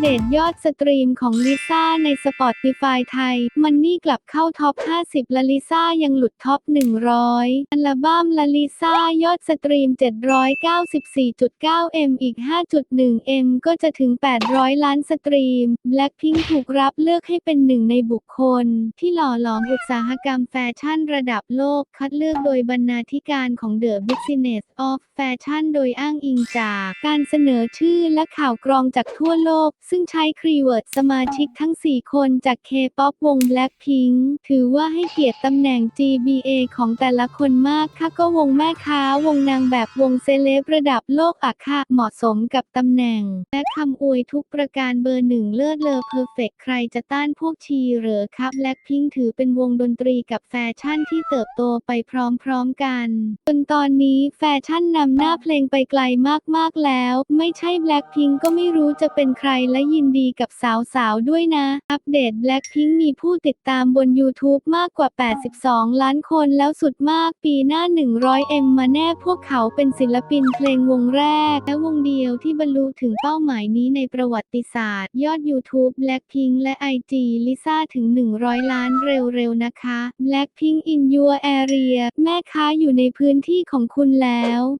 เดตยอดสตรีมของลิซ่าใน Spotify ไทย มันนี่กลับเข้าท็อป 50และลิซ่ายังหลุดท็อป 100 อัลบั้มละลิซ่ายอดสตรีม 794.9 m อีก 5.1 m ก็จะถึง 800 ล้านสตรีม Blackpink ถูกรับเลือกให้เป็นหนึ่งในบุคคล ที่หล่อหลอมอุตสาหกรรมแฟชั่นระดับโลก คัดเลือกโดยบรรณาธิการของ The Business of Fashion โดยอ้างอิงจาก การเสนอชื่อและข่าวกรองจากทั่วโลกซึ่งใช้คีย์เวิร์ดสมาชิกทั้ง 4 คนจาก K-POP วง Blackpink ถือว่าให้เกียรติตำแหน่ง GBA ของแต่ละคนมากค่ะก็วงแม่ค้าวงนางแบบวงเซเลบระดับโลกอะค่ะเหมาะสมกับตำแหน่ง และคำอวยทุกประการเบอร์หนึ่งเลิศเลอเพอร์เฟกใครจะต้านพวกชีเหรอครับ Blackpink ถือเป็นวงดนตรีกับแฟชั่นที่เติบโตไปพร้อมๆกันจนตอนนี้แฟชั่นนำหน้าเพลงไปไกลมากๆแล้ว ไม่ใช่ Blackpink ก็ไม่รู้จะเป็นใครและยินดีกับสาวๆ ด้วยนะ อัปเดต Blackpink มีผู้ติดตามบน YouTube มากกว่า 82 ล้านคนแล้วสุดมากปีหน้า 100M มาแน่พวกเขาเป็นศิลปินเพลงวงแรก และวงเดียวที่บรรลุถึงเป้าหมายนี้ในประวัติศาสตร์ ยอด YouTube Blackpink และ IG ลิซ่าถึง 100 ล้านเร็วๆ นะคะ Blackpink in your area แม่ค้าอยู่ในพื้นที่ของคุณแล้ว